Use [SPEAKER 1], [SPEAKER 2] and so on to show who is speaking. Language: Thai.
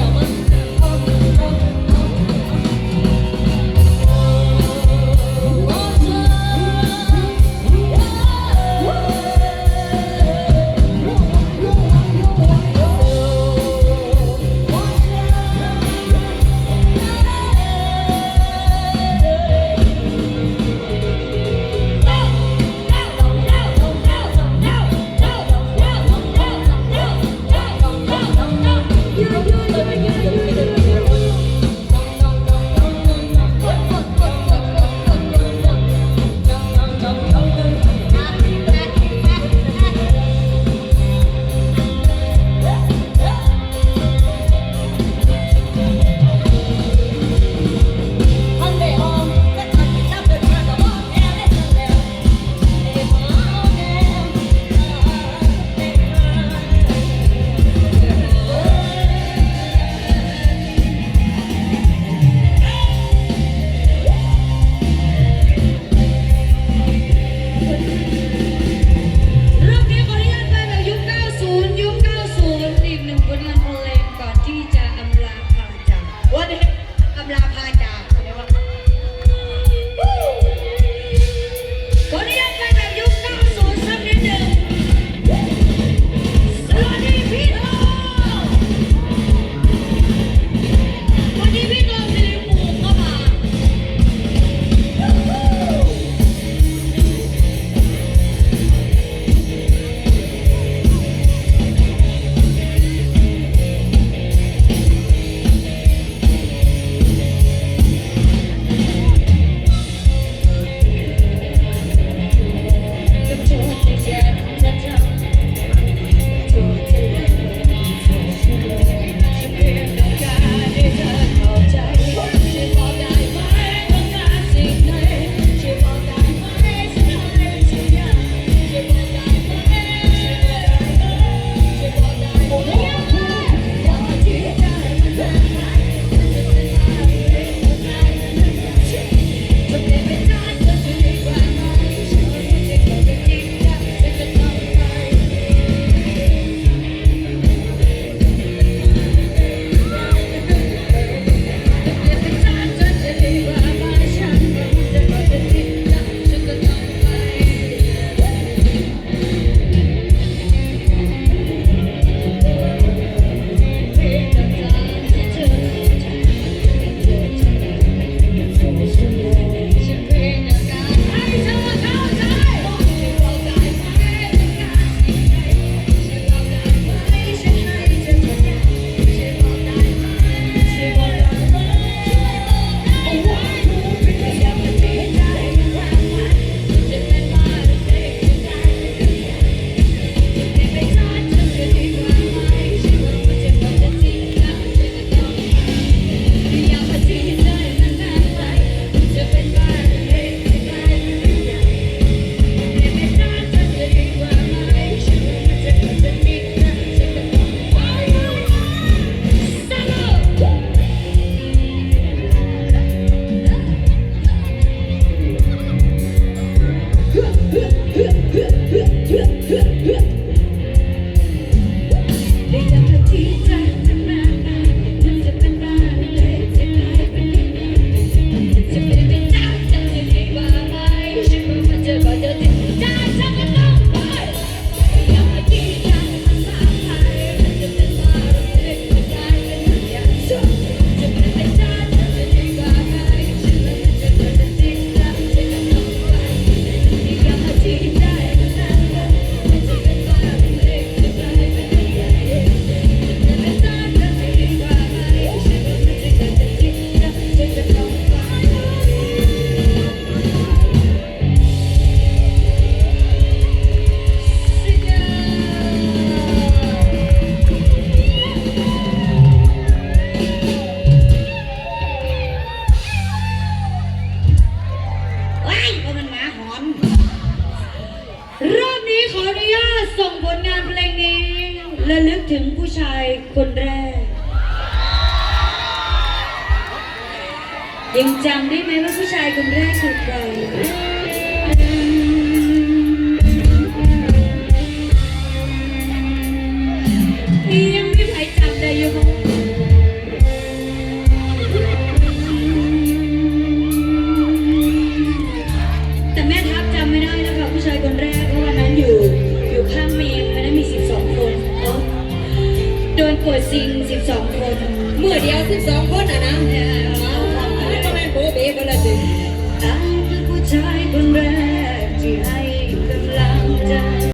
[SPEAKER 1] 两万。
[SPEAKER 2] ขออนุญาตส่งผลงานเพลงนี้ระลึกถึงผู้ชายคนแรก ยังจำได้ไหมว่าผู้ชายคนแรกคือใคร กวดซิงสิบสองคนเมื
[SPEAKER 1] ่อเดียวสิบสองคนอะนะ
[SPEAKER 2] เออทำไม
[SPEAKER 1] โบเบ้ก็ละสิ